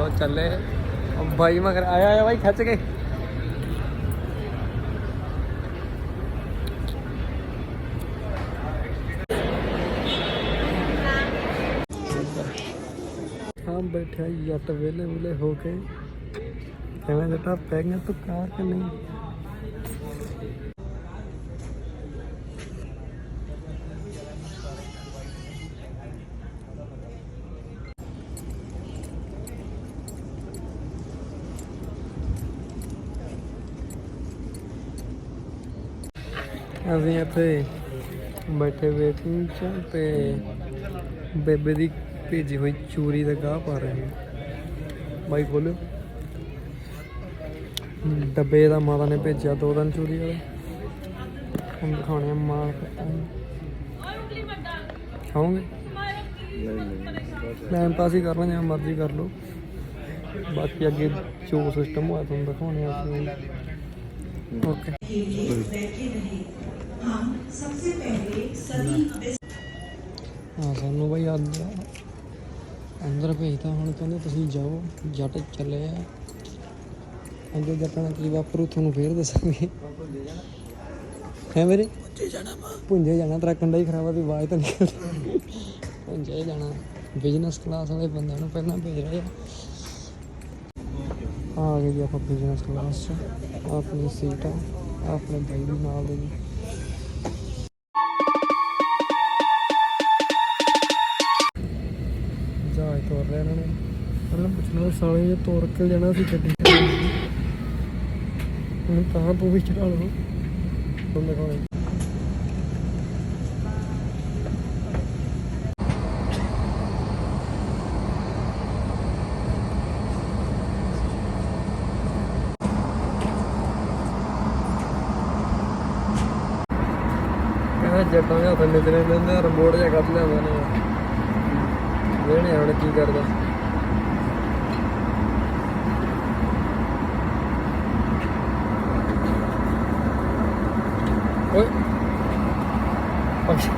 ਦੇਖੋ ਚੱਲੇ। ਉਹ ਬਾਈ ਮਗਰ ਆਇਆ ਆਇਆ ਬਾਈ, ਖਿੱਚ ਕੇ। ਹਾਂ ਬੈਠਿਆ ਜੱਟ ਵੇਲੇ ਵੇਲੇ ਹੋ ਕੇ। ਕਿਵੇਂ ਜੱਟਾ ਪੈ ਗਿਆ ਤੂੰ ਕਾਰ ਕਿ ਨਹੀਂ। ਅਸੀਂ ਇੱਥੇ ਬੈਠੇ ਵੇਟਿੰਗ ਚ ਤੇ ਬੇਬੇ ਦੀ ਭੇਜੀ ਹੋਈ ਚੂਰੀ ਦਾ ਗਾਹ ਪਾ ਰਹੇ ਹਾਂ ਬਾਈ ਖੋਲਿਓ ਡੱਬੇ ਦਾ ਮਾਤਾ ਨੇ ਭੇਜਿਆ ਦੋ ਦਿਨ ਚੂਰੀ ਵਾਲੇ। ਹੁਣ ਦਿਖਾਉਣੇ ਆ ਖਾਓਗੇ? ਟਾਈਮ ਪਾਸ ਹੀ ਕਰਨਾ ਜਾਂ ਮਰਜ਼ੀ ਕਰ ਲਓ। ਬਾਕੀ ਅੱਗੇ ਜੋ ਸਿਸਟਮ ਹੋਇਆ ਤੁਹਾਨੂੰ ਦਿਖਾਉਣੇ ਆ ਹਾਂ ਸਾਨੂੰ ਬਈ ਅੰਦਰ ਅੰਦਰ ਭੇਜਤਾ ਹੁਣ ਕਹਿੰਦੇ ਤੁਸੀਂ ਜਾਓ ਜੱਟ ਚੱਲੇ ਆ। ਅੱਗੇ ਜੱਟਾਂ ਕੀ ਵਾਪਰੂ ਤੁਹਾਨੂੰ ਫੇਰ ਦੱਸਾਂਗੇ। ਹੈ ਮੇਰੇ ਪੁੰਜੇ ਜਾਣਾ ਪੁੰਜੇ ਜਾਣਾ ਟਰੱਕ ਹੀ ਖਰਾਬ ਆ ਵੀ ਆਵਾਜ਼ ਤਾਂ ਨਿਕਲਦੀ ਪੁੰਜੇ ਜਾਣਾ। ਬਿਜ਼ਨਸ ਕਲਾਸ ਵਾਲੇ ਬੰਦਿਆਂ ਨੂੰ ਪਹਿਲਾਂ ਭੇਜ ਰਹੇ ਆ। ਆ ਗਏ ਜੀ ਆਪਾਂ ਬਿਜ਼ਨਸ ਕਲਾਸ 'ਚ। ਆਪਣੀ ਸੀਟ ਆ ਆਪਣੇ ਬਾਈ ਦੇ ਨਾਲ ਦੇ ਜੀ ਪਹਿਲਾਂ ਪੁੱਛਣਾ ਸਾਲੇ ਜੇ ਤੋਰ ਕੇ ਜਾਣਾ ਸੀ ਗੱਡੀ। ਹੁਣ ਤਾਂ ਵੀ ਚੜਾ ਲਓ। ਦਿਖਾਉਣੇ ਕਹਿੰਦਾ ਜੱਟਾਂ ਦੇ ਹੱਥ ਨਿਕਲੇ ਨੇ ਰਿਮੋਟ ਜਿਹਾ ਕੱਢ ਲਿਆਉਂਦੇ ਨੇ। ਵੇਣੇ ਹੁਣ ਕੀ ਕਰਦਾ। ਓਏ। ਅੱਛਾ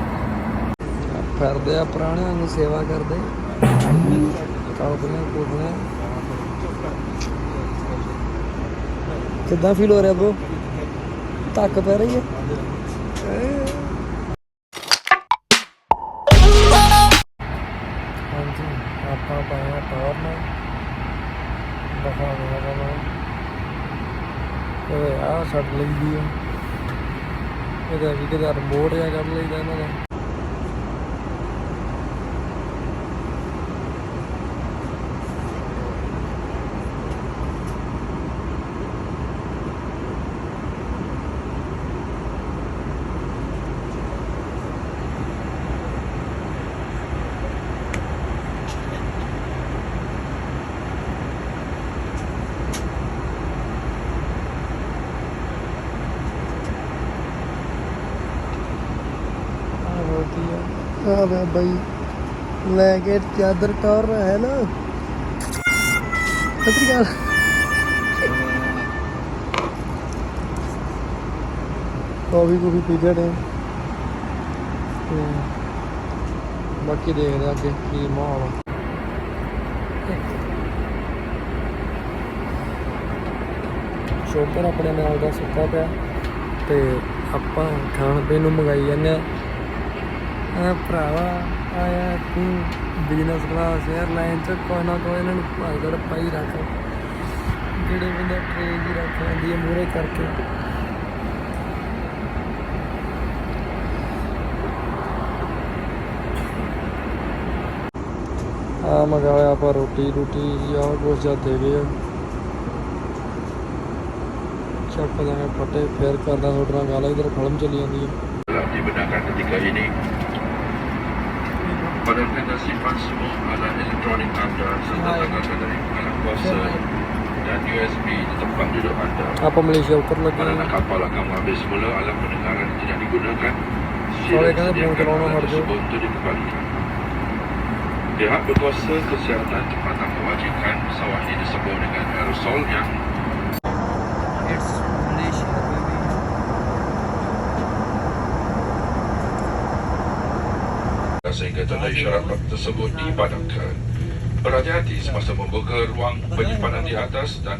ਫਿਰਦੇ ਆ ਪੁਰਾਣਿਆਂ ਨੂੰ ਸੇਵਾ ਕਰਦੇ। ਕਾਲਪਨੀਆਂ ਕੋਟੀਆਂ ਕਿੱਦਾਂ ਫੀਲ ਹੋ ਰਿਹਾ ਬ్రో ਧੱਕ ਪੈ ਰਹੀ ਹੈ। ਹਾਂਜੀ, ਆਪਾਂ ਪਾਇਆ ਟੌਰਨ ਦਿਖਾ ਦੇਣਾ ਤੁਹਾਨੂੰ ਇਹ ਆ ਛੱਡ ਲਈਦੀ ਆ। ਇਹਦਾ ਵੀ ਕਿਦਾ ਰਿਮੋਟ ਜਾਂ ਕੱਢ ਲਈਦਾ ਇਹਨਾਂ ਦਾ ਆ ਹੋਤੀ ਆ ਆ ਬਾਈ, ਲੈ ਕੇ ਚਾਦਰ ਟੌਰ ਹੈ ਨਾ। ਸਤਰੀ ਗੱਲ ਕਾਫੀ ਕੋਈ ਪੀ ਜੜੇ ਤੇ ਬਾਕੀ ਦੇਖਦੇ ਆ ਅੱਗੇ ਕੀ ਮਾਹੌਲ ਆ। ਆਪਣੇ ਨਾਲ ਦਾ ਸੁੱਤਾ ਪਿਆ ਤੇ ਆਪਾਂ ਖਾਣ ਪੀਣ ਨੂੰ ਮੰਗਾਈ ਜਾਂਦੇ ਆ ਆ ਭਰਾਵਾ ਆਇਆ ਤੂੰ ਬਿਜ਼ਨਸ ਕਲਾਸ 에ਅਰਲਾਈਨ ਚ ਕੋਈ ਨਾ ਕੋਈ ਇਹਨਾਂ ਨੂੰ ਭਾਗੜ ਪਾਈ ਰੱਖ। ਜਿਹੜੇ ਬੰਦੇ ਟ੍ਰੇਨ ਦੀ ਰੱਖ ਲੈਂਦੀ ਹੈ ਮੂਰੇ ਕਰਕੇ। ਆ ਮੰਗਾਇਆ ਆਪਾਂ ਰੋਟੀ ਰੋਟੀ ਆ ਕੁਛ ਜਾ ਦੇ ਗਏ ਚੱਕ ਦਾਂਗੇ ਫਟੇ, ਫੇਰ ਕਰਦਾ ਤੁਹਾਡੇ ਨਾਲ ਗੱਲ, ਇਧਰ ਫਿਲਮ ਚੱਲੀ ਜਾਂਦੀ ਹੈ telah dibenarkan ketika ini pada kereta simpan semua alat elektronik anda serta ah, ya. tanda-tanda dari pengalaman kuasa dan USB di tempat duduk anda. Apa Malaysia ukur lagi? Pada kapal lah, akan habis semula alat pendengaran tidak digunakan. Sila so, kan sediakan alat tersebut untuk dikembalikan. Pihak berkuasa kesihatan tempatan mewajibkan pesawat ini disebut dengan aerosol yang sehingga tanda isyarat tersebut dipadamkan. Berhati-hati semasa membuka ruang penyimpanan di atas dan